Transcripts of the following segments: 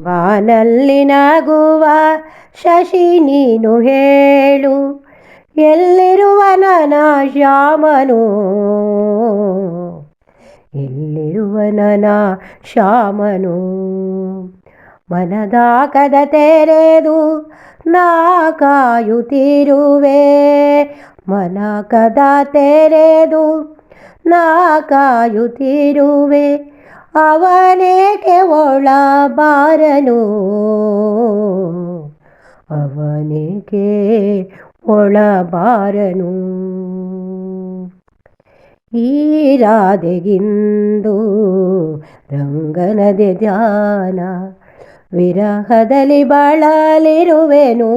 ಬಾನಲ್ಲಿ ನಗುವ ಶಶಿ ನೀನು ಹೇಳು, ಎಲ್ಲಿರುವ ನನ ಶ್ಯಾಮನು? ಎಲ್ಲಿರುವ ನನ್ನ ಶ್ಯಾಮನು? ಮನದಾಕದ ತೆರೆದು ನಾ ಕಾಯುತ್ತಿರುವೆ, ಮನ ಕದ ತೆರೆದು ನಾ ಕಾಯುತ್ತಿರುವೆ. ಅವನೇಕೆ ಒಳಬಾರನು. ಅವನೇಕೆ ಒಳಬಾರನು. ಈ ರಾಧೆಗಿಂದು ರಂಗನದೆ ಧ್ಯಾನ ವಿರಹದಲ್ಲಿ ಬಳಲಿರುವೆನು.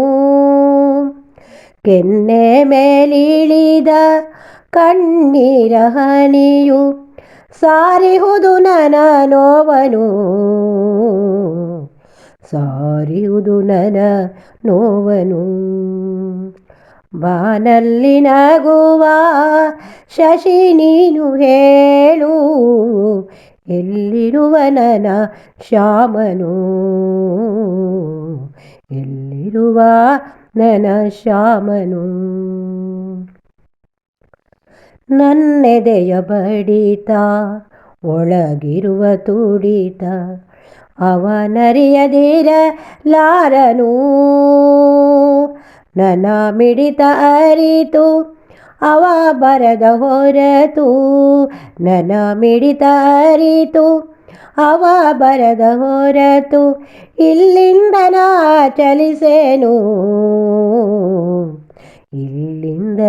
ಕೆನ್ನೆ ಮೇಲಿಳಿದ ಕಣ್ಣೀರ ಹನಿಯು ಸಾರಿಹುದು ನನ್ನ ನೋವನು ಸಾರಿಹುದು ನನ್ನ ನೋವನು ಬಾನಲ್ಲಿ ನಗುವ ಶಶಿ ನೀನು ಹೇಳು, ಎಲ್ಲಿರುವ ನನ ಶ್ಯಾಮನು? ಎಲ್ಲಿರುವ ನನ ಶ್ಯಾಮನು? ನನ್ನೆದೆಯ ಬಡಿತ, ಒಳಗಿರುವ ತುಡಿತ ಅವನರಿಯದಿರಲಾರನು ನನ್ನ ಮಿಡಿತ ಅರಿತು, ಅವ ಬರದ ಹೊರತು. ನನ್ನ ಮಿಡಿತ ಅರಿತು, ಅವ ಬರದ ಹೊರತು, ಇಲ್ಲಿಂದ ನಾ ಚಲಿಸೇನು. ಇಲ್ಲಿಂದ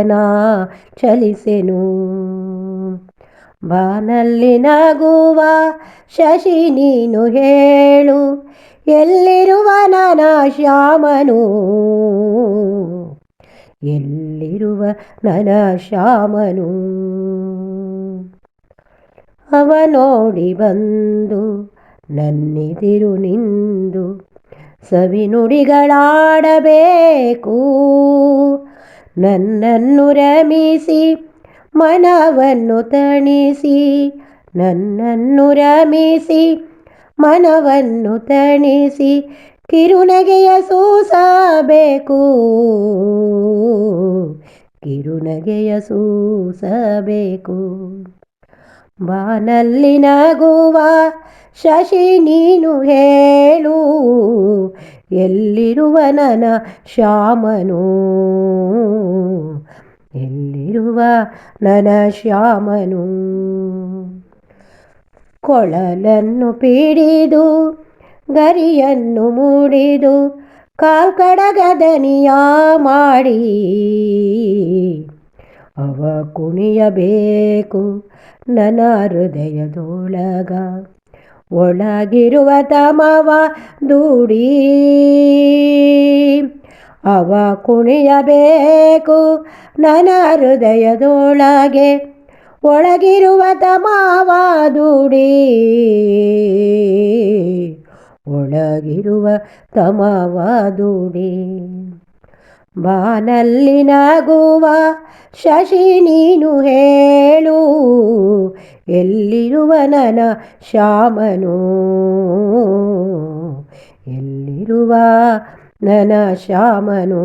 ನಾ ಚಲಿಸೆನು. ಬಾನಲ್ಲಿ ನಗುವ ಶಶಿ ನೀನು ಹೇಳು, ಎಲ್ಲಿರುವ ನನ್ನ ಶ್ಯಾಮನು? ಎಲ್ಲಿರುವ ನನ್ನ ಶ್ಯಾಮನು? ಅವ ನೋಡಿ ಬಂದು, ನನ್ನಿದಿರು ನಿಂದು ಸವಿ ನುಡಿಗಳಾಡಬೇಕು ನನ್ನನ್ನು ರಮಿಸಿ ಮನವನ್ನು ತಣಿಸಿ. ನನ್ನನ್ನು ರಮಿಸಿ ಮನವನ್ನು ತಣಿಸಿ. ಕಿರುನಗೆಯ ಸೂಸಬೇಕು. ಕಿರುನಗೆಯ ಸೂಸಬೇಕು. ಬಾನಲ್ಲಿ ನಗುವ ಶಶಿ ನೀನು ಹೇಳು, ಎಲ್ಲಿರುವ ನನ ಶ್ಯಾಮನು? ಎಲ್ಲಿರುವ ನನ ಶ್ಯಾಮನು? ಕೊಳಲನ್ನು ಪಿಡಿದು, ಗರಿಯನ್ನು ಮೂಡಿದು ಕಾಲ್ಕಡಗದನಿಯ ಮಾಡಿ ಅವ ಕುಣಿಯಬೇಕು ನನ್ನ ಹೃದಯದೊಳಗ ಒಳಗಿರುವ ತಮವ ದೂಡಿ, ಅವ ಕುಣಿಯಬೇಕು ನನ್ನ ಹೃದಯದೊಳಗೆ ಒಳಗಿರುವ ತಮವ ದೂಡಿ, ಒಳಗಿರುವ ತಮವ ದೂಡಿ. ಬಾನಲ್ಲಿ ನಗುವ ಶಶಿ ನೀನು ಹೇಳು ಎಲ್ಲಿರುವ ನನ ಶ್ಯಾಮನು? ಎಲ್ಲಿರುವ ನನ ಶ್ಯಾಮನು?